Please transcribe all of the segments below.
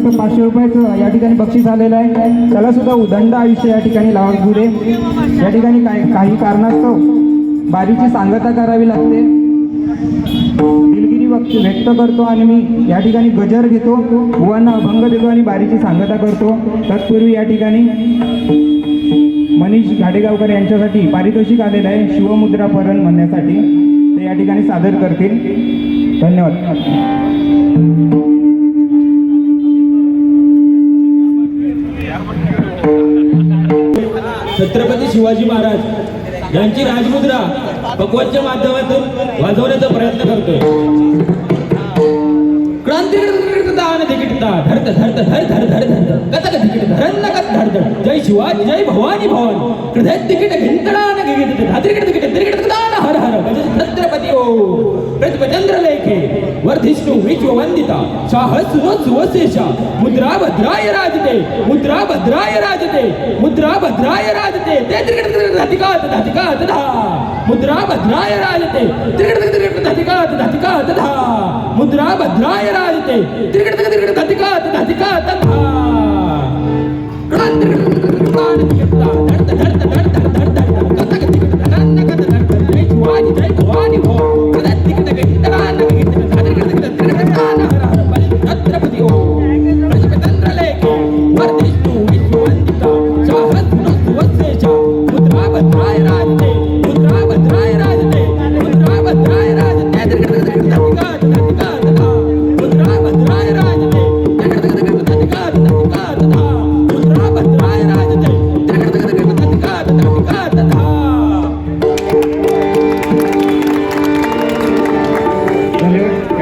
पाचशे रुपयाचं या ठिकाणी बक्षीस आलेलं आहे. त्याला सुद्धा उदंड आयुष्य या ठिकाणी लावू दे. या ठिकाणी काही काही कारणास्तव बारीची सांगता करावी लागते. दिलगिरी व्यक्त व्यक्त करतो आणि मी या ठिकाणी गजर घेतो भुवांना अभंग देतो आणि बारीची सांगता करतो. तत्पूर्वी या ठिकाणी मनीष घाडेगावकर यांच्यासाठी पारितोषिक आलेलं आहे शिवमुद्रा परण म्हणण्यासाठी. ते या ठिकाणी सादर करतील. धन्यवाद. छत्रपती शिवाजी महाराज यांची राजमुद्रा भगवतच्या माध्यमातून वाजवण्याचा प्रयत्न करतोय. क्रांती धरत धरत धर धर धर धर कथक तिकीट धरन कथ धर धर. जय शिवाजी जय भवानी भवन. हृदय तिकीट घिंतडान घिगित धात्रिकीट तिकीट तिकीट हर हर. छत्रपती ओ નરેન્દ્ર લેખે વર્ધિષ્ણુ વિશ્વ વંદિતા સાહસ વસ વસેશા મુદ્રા ભદ્રાય રાજતે મુદ્રા ભદ્રાય રાજતે મુદ્રા ભદ્રાય રાજતે તે ધતિકાત ધતિકાત ધા મુદ્રા ભદ્રાય રાજતે ધતિકાત ધતિકાત ધા મુદ્રા ભદ્રાય રાજતે ધતિકાત ધતિકાત ધા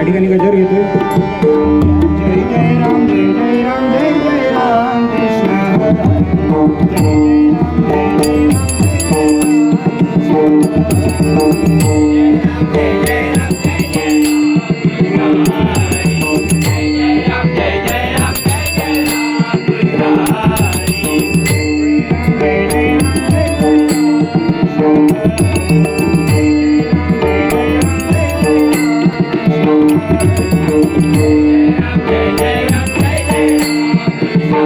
ठिकाणी गजर घेतो जय जय राम जय जय राम जय जय राम कृष्ण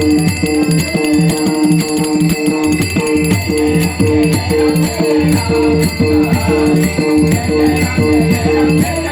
Thank you.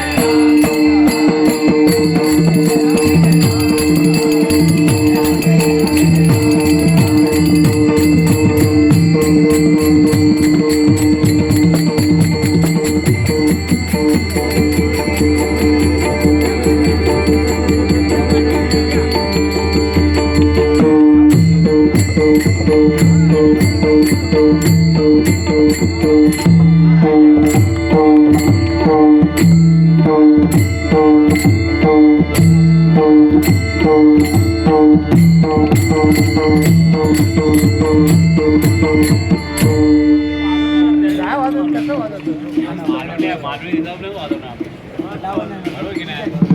માનવી દીધા આપણે વાંધો ના આપણે